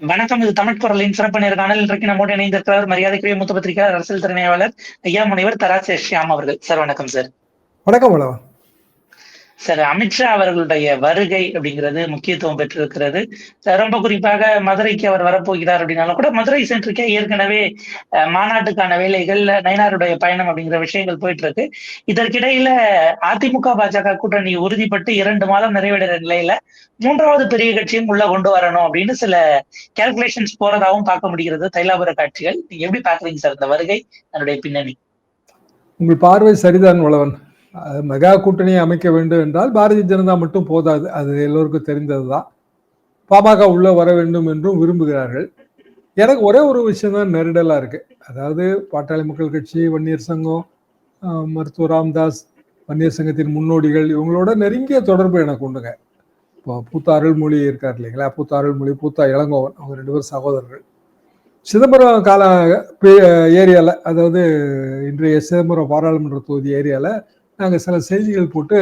வணக்கம் இது தமிழ் குரலின் சிறப்பு நேர்காணல் இன்றைக்கு நம்மோடு இணைந்திருக்கிறார் மரியாதைக்குரிய மூத்த பத்திரிகையாளர் அரசியல் திறனாய்வாளர் ஐயா முனைவர் தராசு ஷியாம் அவர்கள். சார் வணக்கம் சார். வணக்கம் வணக்கம். சார் அமித்ஷா அவர்களுடைய வருகை அப்படிங்கிறது முக்கியத்துவம் பெற்றிருக்கிறது. ரொம்ப குறிப்பாக மதுரைக்கு அவர் வரப்போகிறார் அப்படின்னாலும் கூட மதுரை சென்றுக்கே ஏற்கனவே மாநாட்டுக்கான வேலைகள் நயனாருடைய பயணம் அப்படிங்கிற விஷயங்கள் போயிட்டு இருக்கு இதற்கிடையில அதிமுக பாஜக கூட்டணி உறுதிப்பட்டு இரண்டு மாதம் நிறைவடைகிற நிலையில மூன்றாவது பெரிய கட்சியும் உள்ள கொண்டு வரணும் அப்படின்னு சில கேல்குலேஷன்ஸ் போறதாகவும் பார்க்க முடிகிறது. தைலாபுர காட்சிகள். நீங்க எப்படி பாக்குறீங்க சார் இந்த வருகை? அதனுடைய பின்னணி. உங்கள் பார்வை சரிதான் வளவன் மெகா கூட்டணியை அமைக்க வேண்டும் என்றால் பாரதிய ஜனதா மட்டும் போதாது. அது எல்லோருக்கும் தெரிந்ததுதான். பாமக உள்ள வர வேண்டும் என்றும் விரும்புகிறார்கள். எனக்கு ஒரே ஒரு விஷயம் தான் நெருடலாக இருக்கு. அதாவது பாட்டாளி மக்கள் கட்சி வன்னியர் சங்கம் மருத்துவ மருத்துவர் ராம்தாஸ் வன்னியர் சங்கத்தின் முன்னோடிகள் இவங்களோட நெருங்கிய தொடர்பு எனக்கு உண்டுங்க. இப்போ பூத்தா அருள்மொழி இருக்கார் இல்லைங்களா? பூத்தா அருள்மொழி பூத்தா இளங்கோவன் அவங்க ரெண்டு பேரும் சகோதரர்கள். சிதம்பரம் கால ஏரியாவில் அதாவது இன்றைய சிதம்பரம் பாராளுமன்ற தொகுதி ஏரியாவில் நாங்கள் சில செய்திகள் போட்டு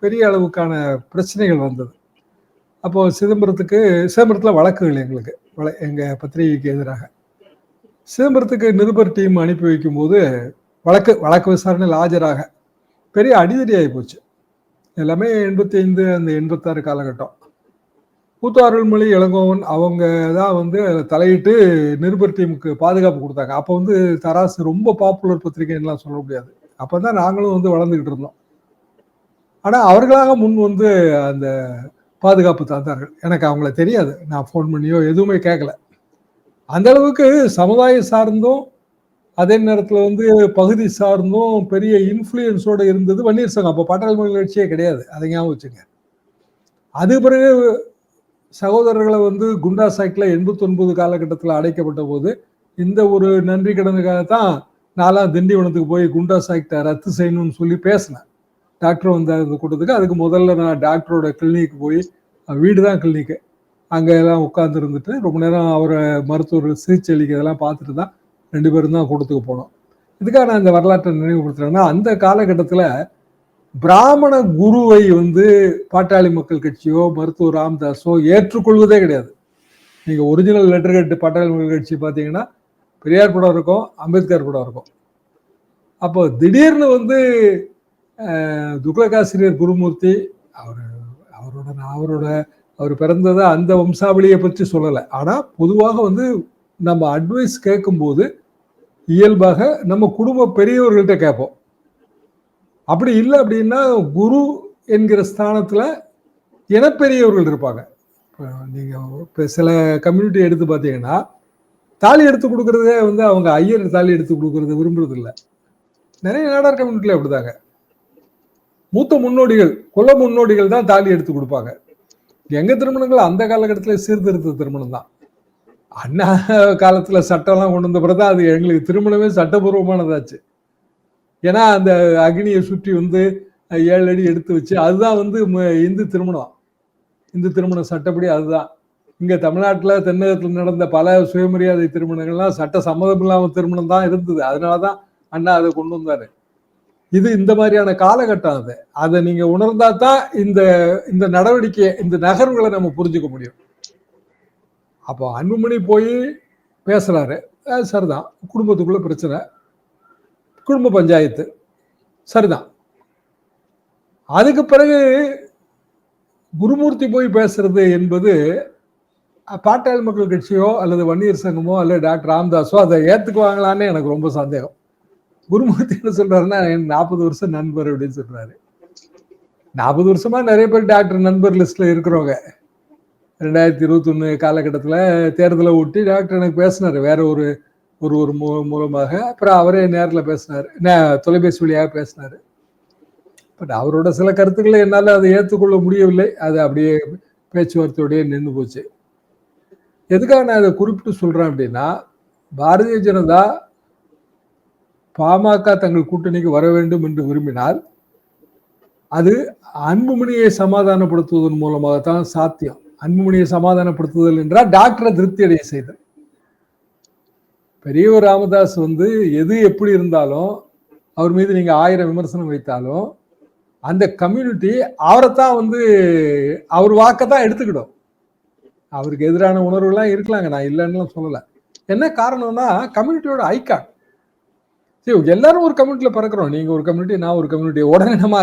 பெரிய அளவுக்கான பிரச்சனைகள் வந்தது. அப்போது சிதம்பரத்துக்கு சிதம்பரத்தில் வழக்குகள் எங்களுக்கு. வழ எங்கள் பத்திரிகைக்கு எதிராக. சிதம்பரத்துக்கு நிருபர் டீம் அனுப்பி வைக்கும்போது வழக்கு வழக்கு விசாரணையில் ஆஜராக. பெரிய அடிதடி ஆகி போச்சு எல்லாமே எண்பத்தி ஐந்து அந்த எண்பத்தாறு காலகட்டம். கூத்து அருள்மொழி இளங்கோவன் அவங்க தான் வந்து தலையிட்டு நிருபர் டீமுக்கு பாதுகாப்பு கொடுத்தாங்க. அப்போ வந்து தராசு ரொம்ப பாப்புலர் பத்திரிகைன்னுலாம் சொல்ல முடியாது. அப்போ தான் நாங்களும் வந்து வளர்ந்துக்கிட்டு இருந்தோம். ஆனால் அவர்களாக முன் வந்து அந்த பாதுகாப்பு தந்தார்கள். எனக்கு அவங்கள தெரியாது. நான் ஃபோன் பண்ணியோ எதுவுமே கேட்கல அந்த அளவுக்கு சமுதாயம் சார்ந்தும் அதே நேரத்தில் வந்து பகுதி சார்ந்தும் பெரிய இன்ஃப்ளூயன்ஸோடு இருந்தது வன்னியர் சங்கம். அப்போ பாட்டாளி நிகழ்ச்சியே கிடையாது. அதை ஞாபகம் வச்சுங்க. அது பிறகு சகோதரர்களை வந்து குண்டா சாக்கில் எண்பத்தொன்பது காலகட்டத்தில் அடைக்கப்பட்ட போது இந்த ஒரு நன்றி கடனுக்காக தான் நான்லாம் திண்டிவனத்துக்கு போய் குண்டா சாக்கிட்ட ரத்து செய்யணும்னு சொல்லி பேசினேன். டாக்டர் வந்தார் அந்த கூட்டத்துக்கு. அதுக்கு முதல்ல நான் டாக்டரோட கிளினிக்கு போய் வீடு தான் கிளினிக்கு. அங்கே எல்லாம் உட்கார்ந்து இருந்துட்டு ரொம்ப நேரம் அவரை மருத்துவர் சிகிச்சை அளிக்க இதெல்லாம் பார்த்துட்டு தான் ரெண்டு பேரும் தான் கூட்டத்துக்கு போனோம். இதுக்காக நான் இந்த வரலாற்றை நினைவுபடுத்துறேன்னா அந்த காலகட்டத்தில் பிராமண குருவை வந்து பாட்டாளி மக்கள் கட்சியோ மருத்துவர் ராம்தாஸோ ஏற்றுக்கொள்வதே கிடையாது. நீங்கள் ஒரிஜினல் லெட்டர் கட்டு பாட்டாளி மக்கள் கட்சி பார்த்தீங்கன்னா பெரியார் படம் இருக்கும் அம்பேத்கர் படம் இருக்கும். அப்போ திடீர்னு வந்து துக்ளகாசிரியர் குருமூர்த்தி அவர் அவரோட நான் அவரோட அவர் பிறந்ததை அந்த வம்சாவளியை பற்றி சொல்லலை. ஆனால் பொதுவாக வந்து நம்ம அட்வைஸ் கேட்கும்போது இயல்பாக நம்ம குடும்ப பெரியவர்கள்ட்ட கேட்போம். அப்படி இல்லை அப்படின்னா குரு என்கிற ஸ்தானத்தில் இனப்பெரியவர்கள் இருப்பாங்க. இப்போ நீங்கள் இப்போ சில கம்யூனிட்டி எடுத்து பார்த்தீங்கன்னா தாலி எடுத்து கொடுக்கறதே வந்து அவங்க ஐயர் தாலி எடுத்து கொடுக்கறது விரும்புறது இல்லை நிறைய நாடார் கம்யூனிட்டியில் அப்படிதாங்க. மூத்த முன்னோடிகள் குல முன்னோடிகள் தான் தாலி எடுத்து கொடுப்பாங்க. எங்க திருமணங்கள் அந்த காலகட்டத்தில் சீர்திருத்த திருமணம் தான் அண்ணா காலத்துல சட்டம்லாம் கொண்டு வந்த பிறகு அது எங்களுக்கு திருமணமே சட்டபூர்வமானதாச்சு. ஏன்னா அந்த அக்னியை சுற்றி வந்து ஏழு அடி எடுத்து வச்சு அதுதான் வந்து ம- இந்து திருமணம். இந்து திருமண சட்டப்படி அதுதான். இங்க தமிழ்நாட்டுல தென்னகத்தில் நடந்த பல சுயமரியாதை திருமணங்கள்லாம் சட்ட சம்மதம் இல்லாம திருமணம் தான் இருந்தது. அதனாலதான் அண்ணா அதை கொண்டு வந்தாரு. இது இந்த மாதிரியான காலகட்டம் அது. அதை நீங்க உணர்ந்தா தான் இந்த இந்த நடவடிக்கையை இந்த நகர்வுகளை நம்ம புரிஞ்சுக்க முடியும். அப்போ அன்புமணி போய் பேசுறாரு. சரிதான். குடும்பத்துக்குள்ள பிரச்சனை. குடும்ப பஞ்சாயத்து. சரிதான். அதுக்கு பிறகு குருமூர்த்தி போய் பேசுறது என்பது பாட்டாளி மக்கள் கட்சியோ அல்லது வன்னியர் சங்கமோ அல்லது டாக்டர் ராம்தாஸோ அதை ஏத்துக்குவாங்களான்னு எனக்கு ரொம்ப சந்தேகம். குருமூர்த்தி என்ன சொல்றாருன்னா என் நாற்பது வருஷம் நண்பர் அப்படின்னு சொல்றாரு. நாற்பது வருஷமா நிறைய பேர் டாக்டர் நண்பர் லிஸ்ட்ல இருக்கிறவங்க. ரெண்டாயிரத்தி இருபத்தொன்னு காலகட்டத்தில் தேர்தலை ஒட்டி டாக்டர் எனக்கு பேசினாரு வேற ஒரு ஒரு ஒரு மூ- மூலமாக. அப்புறம் அவரே நேரில் பேசினார் தொலைபேசி வழியாக பேசினார். பட் அவரோட சில கருத்துக்களை என்னால் அதை ஏற்றுக்கொள்ள முடியவில்லை. அது அப்படியே பேச்சுவார்த்தையோடயே நின்று போச்சு. எதுக்காக நான் அதை குறிப்பிட்டு சொல்றேன் அப்படின்னா பாரதிய ஜனதா பாமக தங்கள் கூட்டணிக்கு வர வேண்டும் என்று விரும்பினால் அது அன்புமணியை சமாதானப்படுத்துவதன் மூலமாகத்தான் சாத்தியம். அன்புமணியை சமாதானப்படுத்துதல் என்றால் டாக்டரை திருப்தி அடைய செய்தல். பெரியவர் ராமதாஸ் வந்து எது எப்படி இருந்தாலும் அவர் மீது நீங்க ஆயிரம் விமர்சனம் வைத்தாலும் அந்த கம்யூனிட்டி அவரைத்தான் வந்து அவர் வாக்கை தான் எடுத்துக்கிடும். அவருக்கு எதிரான உணர்வுலாம் இருக்கலாங்க. நான் இல்லைன்னுலாம் சொல்லலை. என்ன காரணம்னா கம்யூனிட்டியோட ஐக்கான் சரி எல்லாரும் ஒரு கம்யூனிட்டியில் பிறக்கிறோம். நீங்கள் ஒரு கம்யூனிட்டி நான் ஒரு கம்யூனிட்டி உடனே நம்ம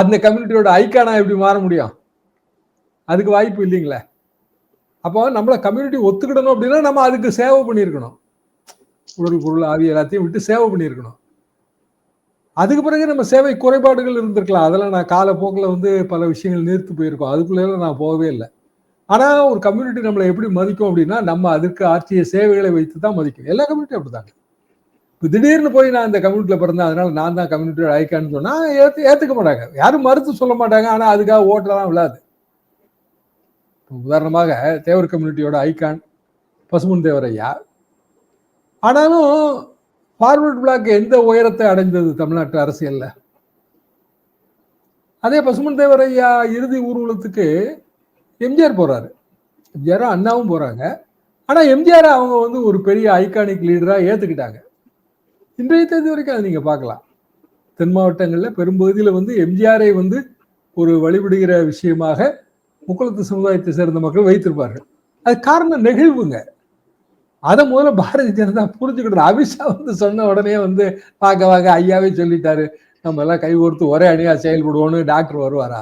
அந்த கம்யூனிட்டியோட ஐக்கானா எப்படி மாற முடியும்? அதுக்கு வாய்ப்பு இல்லைங்களே. அப்போ நம்மளை கம்யூனிட்டி ஒத்துக்கிடணும் அப்படின்னா நம்ம அதுக்கு சேவை பண்ணியிருக்கணும். உடல் பொருள் ஆவி எல்லாத்தையும் விட்டு சேவை பண்ணியிருக்கணும். அதுக்கு பிறகு நம்ம சேவை குறைபாடுகள் இருந்திருக்கலாம். அதெல்லாம் நான் காலப்போக்கில் வந்து பல விஷயங்கள் நிறுத்து போயிருக்கோம். அதுக்குள்ளே நான் போகவே இல்லை. ஆனா ஒரு கம்யூனிட்டி நம்மளை எப்படி மதிக்கும் அப்படின்னா நம்ம அதுக்கு ஆற்றிய சேவைகளை வைத்து தான் மதிக்கும். எல்லா கம்யூனிட்டியும் அப்படிதாங்க. இப்போ திடீர்னு போய் நான் இந்த கம்யூனிட்டியில் பிறந்தேன் அதனால நான் தான் கம்யூனிட்டியோட ஐக்கான்னு சொன்னா ஏத்து ஏத்துக்க மாட்டாங்க. யாரும் மறுத்து சொல்ல மாட்டாங்க ஆனா அதுக்காக ஓட்டெல்லாம் விழாது. உதாரணமாக தேவர் கம்யூனிட்டியோட ஐக்கான் பசுமன் தேவர் ஐயா. ஆனாலும் ஃபார்வர்ட் பிளாக் எந்த உயரத்தை அடைந்தது தமிழ்நாட்டு அரசியல்ல? அதே பசுமன் தேவர் ஐயா இறுதி ஊர்வலத்துக்கு எம்ஜிஆர் போறாரு. எம்ஜிஆரும் அண்ணாவும் போறாங்க. ஆனா எம்ஜிஆர் அவங்க வந்து ஒரு பெரிய ஐகானிக் லீடரா ஏத்துக்கிட்டாங்க. இன்றைய தேதி வரைக்கும் அதை நீங்க பார்க்கலாம். தென் மாவட்டங்களில் பெரும்பகுதியில் வந்து எம்ஜிஆரை வந்து ஒரு வழிபடுகிற விஷயமாக முக்குளத்து சமுதாயத்தை சேர்ந்த மக்கள் வைத்திருப்பார்கள். அது காரணம் நெகிழ்வுங்க. அதை முதல்ல பாரதிய ஜனதா புரிஞ்சுக்கிட்டு அமித்ஷா வந்து சொன்ன உடனே வந்து பார்க்க வாங்க ஐயாவே சொல்லிட்டாரு. நம்ம எல்லாம் கை கோர்த்து ஒரே அணியா செயல்படுவோம்னு டாக்டர் வருவாரா?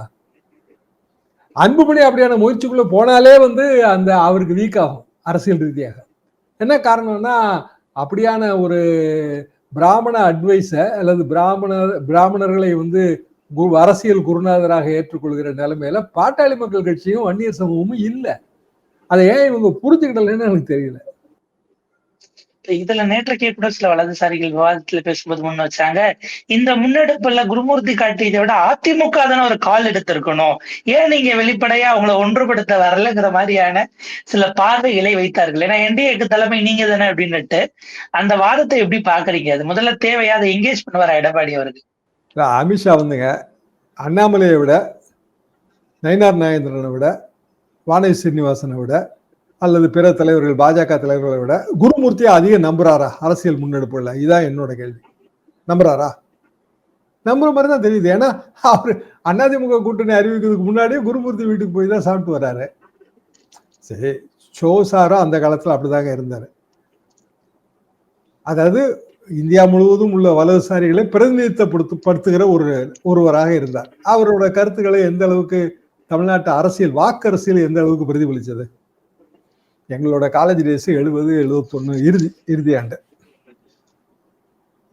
அன்புமணி அப்படியான முயற்சிக்குள்ள போனாலே வந்து அந்த அவருக்கு வீக் ஆகும் அரசியல் ரீதியாக. என்ன காரணம்னா அப்படியான ஒரு பிராமண அட்வைஸை அல்லது பிராமணர் பிராமணர்களை வந்து குரு அரசியல் குருநாதராக ஏற்றுக்கொள்கிற நிலைமையில பாட்டாளி மக்கள் கட்சியும் வன்னியர் சமூகமும் இல்லை. அதை ஏன் இவங்க புரிஞ்சுக்கிடலன்னு எனக்கு தெரியல. இதுல நேற்றைக்கே கூட சில வலதுசாரிகள் விவாதத்துல பேசும்போது முன் வச்சாங்க. இந்த முன்னெடுப்புல குருமூர்த்தி காட்டியதை விட அதிமுக தானே ஒரு கால் எடுத்திருக்கணும். ஏன் நீங்க வெளிப்படையா அவங்கள ஒன்றுபடுத்த வரலங்கிற மாதிரியான சில பார்வைகளை வைத்தார்கள். ஏன்னா என்டிஏக்கு தலைமை நீங்க தானே அப்படின்னுட்டு அந்த வாதத்தை எப்படி பாக்குறீங்க அது முதல்ல தேவையா? அதை என்கேஜ் பண்ணுவாரா எடப்பாடி அவருக்கு அமித்ஷா வந்துங்க. அண்ணாமலையை விட நயினார் நாகேந்திரனை விட வானதி சீனிவாசனை விட அல்லது பிற தலைவர்கள் பாஜக தலைவர்களை விட குருமூர்த்தியை அதிகம் நம்புறாரா அரசியல் முன்னெடுப்புல இதான் என்னோட கேள்வி. நம்புறாரா? நம்புற மாதிரி தான் தெரியுது. ஏன்னா அவர் அதிமுக கூட்டணி அறிவிக்கிறதுக்கு முன்னாடியே குருமூர்த்தி வீட்டுக்கு போய் தான் சாப்பிட்டு வர்றாரு. சரி ஷோசாரும் அந்த காலத்தில் அப்படிதாங்க இருந்தார். அதாவது இந்தியா முழுவதும் உள்ள வலதுசாரிகளை பிரதிநிதித்துவப்படுத்து படுத்துகிற ஒரு ஒருவராக இருந்தார். அவரோட கருத்துக்களை எந்த அளவுக்கு தமிழ்நாட்டு அரசியல் வாக்கு அரசியல் எந்த அளவுக்கு பிரதிபலிச்சது? எங்களோட காலேஜ் டேஸ் எழுபது எழுபத்தொன்னு இறுதி இறுதி ஆண்டு.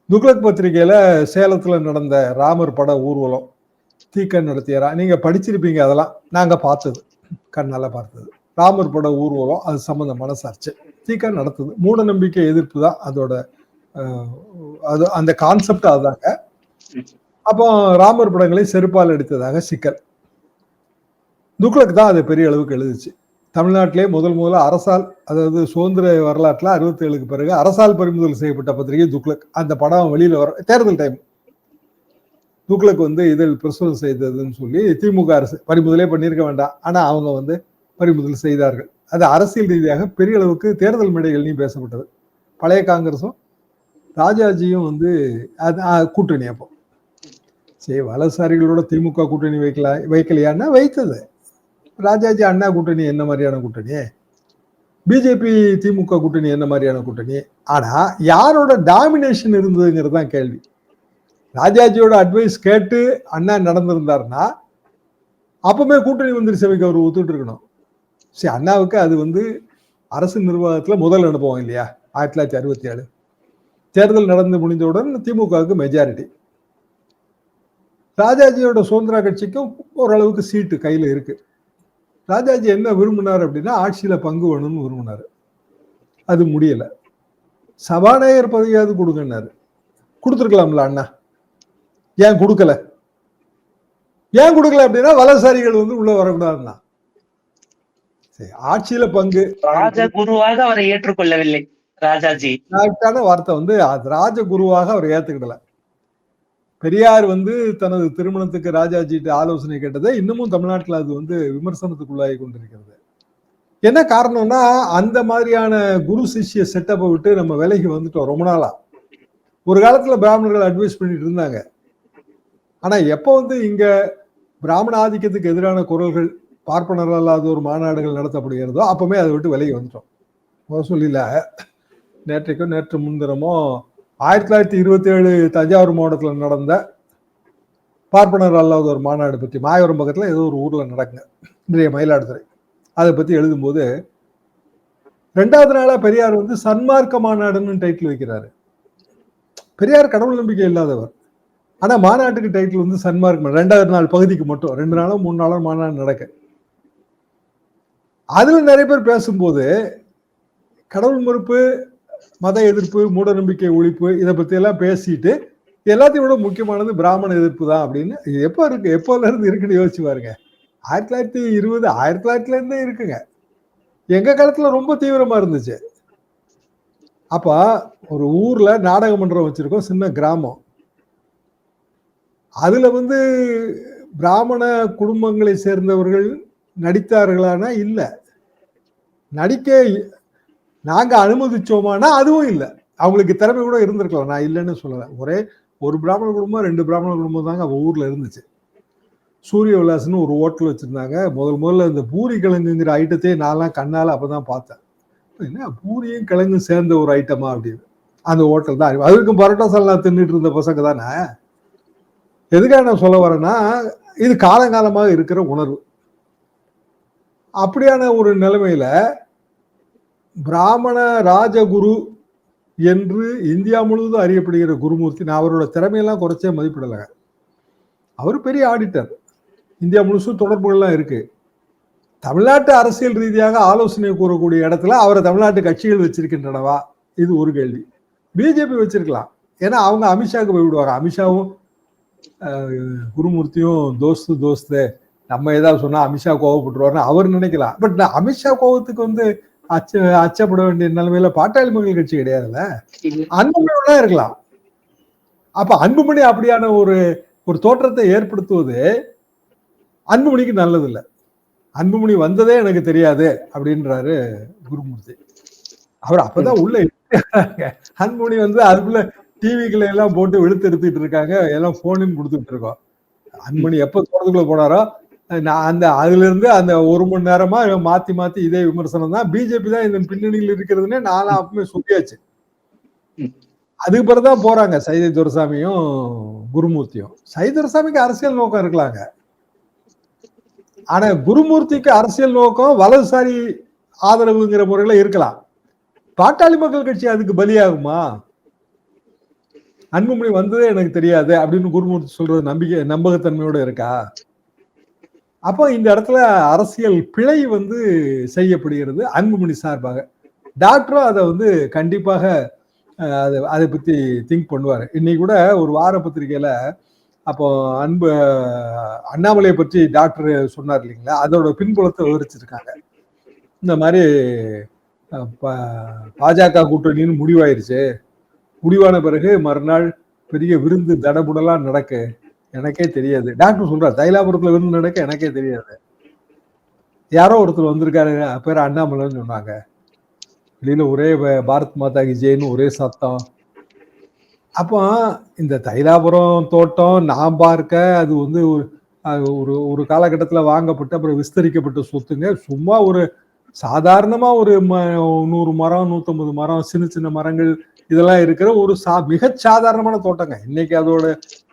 துக்ளக் பத்திரிகையில சேலத்துல நடந்த ராமர் பட ஊர்வலம் தீக்கன் நடத்தியரா நீங்க படிச்சிருப்பீங்க அதெல்லாம். நாங்க பார்த்தது கண்ணால பார்த்தது. ராமர் பட ஊர்வலம் அது சம்பந்தமான சர்ச்சை. தீக்கா நடத்துது. மூட நம்பிக்கை எதிர்ப்பு தான் அதோட அது அந்த கான்செப்ட் அதுதாங்க. அப்போ ராமர் படங்களை செருப்பால் எடுத்ததாக சிக்கல். துக்ளக் தான் அது பெரிய அளவுக்கு எழுதுச்சு. தமிழ்நாட்டிலே முதல் முதல்ல அரசால் அதாவது சுதந்திர வரலாற்றில் அறுபத்தி ஏழுக்கு பிறகு அரசால் பறிமுதல் செய்யப்பட்ட பத்திரிகை துக்ளக். அந்த படம் வெளியில் வர தேர்தல் டைம் துக்ளக் வந்து இதில் பிரசுரம் செய்ததுன்னு சொல்லி திமுக அரசு பறிமுதலே பண்ணியிருக்க வேண்டாம். ஆனால் அவங்க வந்து பறிமுதல் செய்தார்கள். அது அரசியல் ரீதியாக பெரிய அளவுக்கு தேர்தல் மேடைகள்லையும் பேசப்பட்டது. பழைய காங்கிரஸும் ராஜாஜியும் வந்து அது கூட்டணி அப்போ. சரி வலதுசாரிகளோட திமுக கூட்டணி வைக்கல வைக்கலையான்னா வைத்தது. ராஜாஜி அண்ணா கூட்டணி என்ன மாதிரியான கூட்டணி? பிஜேபி திமுக கூட்டணி என்ன மாதிரியான கூட்டணி? ஆனால் யாரோட டாமினேஷன் இருந்ததுங்கிறது தான் கேள்வி. ராஜாஜியோட அட்வைஸ் கேட்டு அண்ணா நடந்திருந்தாருன்னா அப்பவுமே கூட்டணி மந்திரி சபைக்கு அவர் ஒத்துட்டு இருக்கணும். சரி அண்ணாவுக்கு அது வந்து அரசு நிர்வாகத்தில் முதல் அனுபவம் இல்லையா? ஆயிரத்தி தொள்ளாயிரத்தி அறுபத்தி ஏழு. தேர்தல் நடந்து முடிந்தவுடன் திமுகவுக்கு மெஜாரிட்டி ராஜாஜியோட சுதந்திரா கட்சிக்கும் ஓரளவுக்கு சீட்டு கையில் இருக்குது ராஜாஜி என்ன விரும்பினார் அப்படின்னா ஆட்சியில பங்கு வேணும்னு விரும்பினாரு. அது முடியல. சபாநாயகர் பதவியாவது கொடுங்கன்னாரு. கொடுத்துருக்கலாம்ல அண்ணா. ஏன் கொடுக்கல? ஏன் கொடுக்கல அப்படின்னா வலதுசாரிகள் வந்து உள்ள வரக்கூடாதுன்னா சரி ஆட்சியில பங்கு. ராஜகுருவாக அவரை ஏற்றுக்கொள்ளவில்லை ராஜாஜி. கரெக்டான வார்த்தை வந்து ராஜகுருவாக அவர் ஏத்துக்கிடல. பெரியார் வந்து தனது திருமணத்துக்கு ராஜாஜிட்டு ஆலோசனை கேட்டதை இன்னமும் தமிழ்நாட்டில் அது வந்து விமர்சனத்துக்குள்ளாகி கொண்டிருக்கிறது. என்ன காரணம்னா அந்த மாதிரியான குரு சிஷ்ய செட்டப்பை விட்டு நம்ம விலைக்கு வந்துட்டோம் ரொம்ப நாளா. ஒரு காலத்துல பிராமணர்கள் அட்வைஸ் பண்ணிட்டு இருந்தாங்க. ஆனா எப்போ வந்து இங்க பிராமண ஆதிக்கத்துக்கு எதிரான குரல்கள் பார்ப்பனர் அல்லாத ஒரு மாநாடுகள் நடத்தப்படுகிறதோ அப்பவுமே அதை விட்டு விலகி வந்துட்டோம். முரசொலியில் நேற்றைக்கோ நேற்று முன்தினமோ ஆயிரத்தி தொள்ளாயிரத்தி இருபத்தி ஏழு தஞ்சாவூர் மாவட்டத்தில் நடந்த பார்ப்பனர் அல்லாத ஒரு மாநாடு பற்றி மாயவரம் பக்கத்தில் ஏதோ ஒரு ஊரில் நடக்குங்க. இன்றைய மயிலாடுதுறை. அதை பற்றி எழுதும்போது ரெண்டாவது நாளாக பெரியார் வந்து சன்மார்க்க மாநாடுன்னு டைட்டில் வைக்கிறாரு. பெரியார் கடவுள் நம்பிக்கை இல்லாதவர். ஆனால் மாநாட்டுக்கு டைட்டில் வந்து சன்மார்க் ரெண்டாவது நாள் பகுதிக்கு மட்டும் ரெண்டு நாளும் மூணு நாளும் மாநாடு நடக்க. அதில் நிறைய பேர் பேசும்போது கடவுள் மறுப்பு மத எதிர்ப்பு மூட நம்பிக்கை ஒழிப்பு இதை பத்தி எல்லாம் பேசிட்டு எல்லாத்தையும் விட முக்கியமானது பிராமண எதிர்ப்பு தான் அப்படின்னு எப்ப எப்போ இருக்கு? எப்போல இருந்து இருக்குன்னு யோசிச்சு பாருங்க. ஆயிரத்தி தொள்ளாயிரத்தி இருபது ஆயிரத்தி தொள்ளாயிரத்துல இருந்தே இருக்குங்க. எங்க காலத்துல ரொம்ப தீவிரமா இருந்துச்சு. அப்ப ஒரு ஊர்ல நாடக மன்றம் வச்சிருக்கோம் சின்ன கிராமம். அதுல வந்து பிராமண குடும்பங்களை சேர்ந்தவர்கள் நடித்தார்களானா? இல்ல. நடிக்க நாங்க அனுமதிச்சோமானா அதுவும் இல்லை. அவங்களுக்கு திறமை கூட இருந்திருக்கலாம். நான் இல்லைன்னு சொல்லலை. ஒரே ஒரு பிராமண குடும்பம் ரெண்டு பிராமண குடும்பம் தாங்க ஊரில் ஊர்ல இருந்துச்சு. சூரிய விலாஸ்னு ஒரு ஹோட்டல் வச்சுருந்தாங்க. முதல் முதல்ல இந்த பூரி கிழங்குங்கிற ஐட்டத்தையே நான்லாம் கண்ணால் அப்போ தான் பார்த்தேன். என்ன பூரியும் கிழங்கும் சேர்ந்த ஒரு ஐட்டமா அப்படின்னு. அந்த ஹோட்டல் தான். அதுக்கும் பரோட்டா சல்லாம் தின்னுட்டு இருந்த பசங்க தானே? எதுக்காக நான் சொல்ல வரேன்னா இது காலங்காலமாக இருக்கிற உணர்வு. அப்படியான ஒரு நிலைமையில பிராமண ராஜகுரு என்று இந்தியா முழுவதும் அறியப்படுகிற குருமூர்த்தி நான் அவரோட திறமையெல்லாம் குறைச்சே மதிப்பிடலைங்க அவர் பெரிய ஆடிட்டர். இந்தியா முழுசும் தொடர்புகள்லாம் இருக்கு. தமிழ்நாட்டு அரசியல் ரீதியாக ஆலோசனை கூறக்கூடிய இடத்துல அவரை தமிழ்நாட்டு கட்சிகள் வச்சிருக்கின்றனவா? இது ஒரு கேள்வி. பிஜேபி வச்சிருக்கலாம். ஏன்னா அவங்க அமித்ஷாவுக்கு போய்விடுவாங்க அமித்ஷாவும் குருமூர்த்தியும் தோஸ்து தோஸ்து. நம்ம ஏதாவது சொன்னால் அமித்ஷா கோவப்பட்டுருவார்னு அவர் நினைக்கலாம். பட் அமித்ஷா கோவத்துக்கு வந்து அச்ச அச்சப்பட வேண்டிய நிலைமையில பாட்டாளி மக்கள் கட்சி கிடையாதுல்ல? அன்புமணி இருக்கலாம். அப்ப அன்புமணி அப்படியான ஒரு ஒரு தோற்றத்தை ஏற்படுத்துவது அன்புமணிக்கு நல்லது இல்லை அன்புமணி வந்ததே எனக்கு தெரியாது அப்படின்றாரு குருமூர்த்தி. அவர் அப்பதான் உள்ள அன்புமணி வந்து அதுக்குள்ள டிவிகளை எல்லாம் போட்டு வெளுத்து எடுத்துட்டு இருக்காங்க. எல்லாம் போனுன்னு கொடுத்துட்டு இருக்கோம். அன்புமணி எப்ப தோட்டத்துக்குள்ள போனாரோ நான் அந்த அதுல இருந்து அந்த ஒரு மணி நேரமா மாத்தி மாத்தி இதே விமர்சனம் தான். பிஜேபி தான் இந்த பின்னணியில் இருக்கிறதுனே நானும் அப்பவுமே சொல்லியாச்சு அதுக்கு பிறகுதான் போறாங்க சைதை துரசாமியும் குருமூர்த்தியும். சைதை துரசாமிக்கு அரசியல் நோக்கம் இருக்கலாங்க. ஆனா குருமூர்த்திக்கு அரசியல் நோக்கம் வலதுசாரி ஆதரவுங்கிற முறையில இருக்கலாம். பாட்டாளி மக்கள் கட்சி அதுக்கு பலியாகுமா? அன்புமணி வந்ததே எனக்கு தெரியாது அப்படின்னு குருமூர்த்தி சொல்றது நம்பிக்கை நம்பகத்தன்மையோட இருக்கா? அப்போ இந்த இடத்துல அரசியல் பிழை வந்து செய்யப்படுகிறது அன்புமணி சார்பாக. டாக்டரும் அதை வந்து கண்டிப்பாக அதை அதை பற்றி திங்க் பண்ணுவார். இன்னைக்கு கூட ஒரு வார பத்திரிகையில் அப்போ அன்பு அண்ணாமலையை பற்றி டாக்டர் சொன்னார் இல்லைங்களா? அதோட பின்புலத்தை விவரிச்சிருக்காங்க. இந்த மாதிரி பாஜக கூட்டணின்னு முடிவாயிருச்சு. முடிவான பிறகு மறுநாள் பெரிய விருந்து தடபுடலாம் நடக்கு. எனக்கே தெரியாது. டாக்டர் சொல்றார் தைலாபுரத்துல விருந்து நடக்க எனக்கே தெரியாது. யாரோ ஒருத்தர் வந்திருக்காரு பேர் அண்ணாமலைன்னு சொன்னாங்க. வெளியில ஒரே பாரத் மாதா கி ஜெயின்னு ஒரே சத்தம். அப்போ இந்த தைலாபுரம் தோட்டம் நான் பார்க்க அது வந்து ஒரு ஒரு காலகட்டத்தில் வாங்கப்பட்டு அப்புறம் விஸ்தரிக்கப்பட்ட சொத்துங்க. சும்மா ஒரு சாதாரணமா ஒரு ம நூறு மரம் நூத்தம்பது மரம் சின்ன சின்ன மரங்கள் இதெல்லாம் இருக்கிற ஒரு சா மிக சாதாரணமான தோட்டங்க. இன்னைக்கு அதோட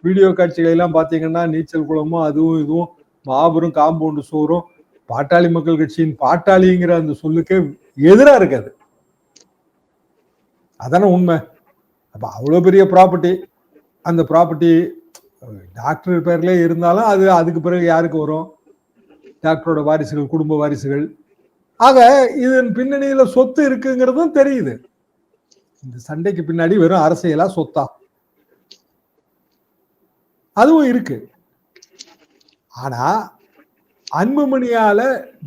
வீடியோ காட்சிகள் எல்லாம் நீச்சல் குளமும் அதுவும் இதுவும் மாபெரும் காம்பவுண்டு சோறும் பாட்டாளி மக்கள் கட்சியின் பாட்டாளிங்கிற அந்த சொல்லுக்கே எதிராக இருக்காது அதானே உண்மை. அப்போ அவ்வளோ பெரிய ப்ராப்பர்ட்டி அந்த ப்ராப்பர்ட்டி டாக்டர் பேர்ல இருந்தாலும் அது அதுக்கு பிறகு யாருக்கு வரும்? டாக்டரோட வாரிசுகள் குடும்ப வாரிசுகள். ஆக இதன் பின்னணியில் சொத்து இருக்குங்கிறதும் தெரியுது. இந்த சண்டைக்கு பின்னாடி வெறும் அரசியலா சொத்தா? அதுவும் இருக்கு. ஆனா அன்புமணியால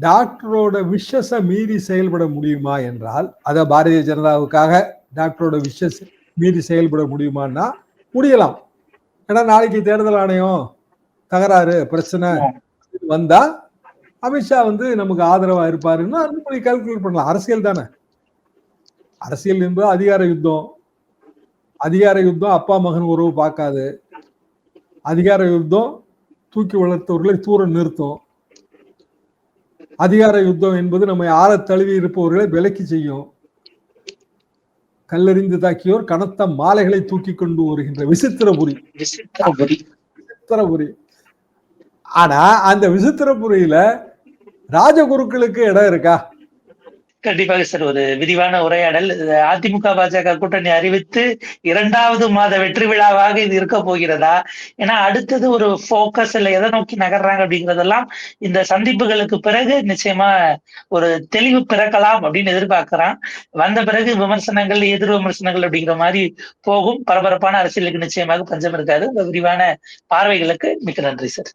டாக்டரோட விஷஸ மீறி செயல்பட முடியுமா என்றால் அத பாரதிய ஜனதாவுக்காக டாக்டரோட விஷஸ் மீறி செயல்பட முடியுமான்னா முடியலாம். ஏன்னா நாளைக்கு தேர்தல் ஆணையம் தகராறு பிரச்சனை வந்தா அமித்ஷா வந்து நமக்கு ஆதரவா இருப்பாருன்னு அன்புமணி கால்குலேட் பண்ணலாம். அரசியல் தானே. அரசியல் என்பது அதிகார யுத்தம். அதிகார யுத்தம் அப்பா மகன் உறவு பார்க்காது. அதிகார யுத்தம் தூக்கி வளர்த்தவர்களை தூர நிறுத்தும். அதிகார யுத்தம் என்பது நம்மை ஆறத் தழுவி இருப்பவர்களை விலக்கி செய்யும். கல்லறிந்து தாக்கியோர் கனத்த மாலைகளை தூக்கி கொண்டு வருகின்ற விசித்திரபுரி விசித்திரபுரி விசித்திரபுரி ஆனா அந்த விசித்திரபுரியில ராஜகுருக்களுக்கு இடம் இருக்கா? கண்டிப்பாக சார் ஒரு விரிவான உரையாடல். அதிமுக பாஜக கூட்டணி அறிவித்து இரண்டாவது மாத வெற்றி விழாவாக இது இருக்க போகிறதா? ஏன்னா அடுத்தது ஒரு போக்கஸ் இல்லை எதை நோக்கி நகர்றாங்க அப்படிங்கிறதெல்லாம் இந்த சந்திப்புகளுக்கு பிறகு நிச்சயமா ஒரு தெளிவு பிறக்கலாம் அப்படின்னு எதிர்பார்க்கிறான். வந்த பிறகு விமர்சனங்கள் எதிர் விமர்சனங்கள் அப்படிங்கிற மாதிரி போகும். பரபரப்பான அரசியலுக்கு நிச்சயமாக பஞ்சம் இருக்காது. விரிவான பார்வைகளுக்கு மிக்க நன்றி சார்.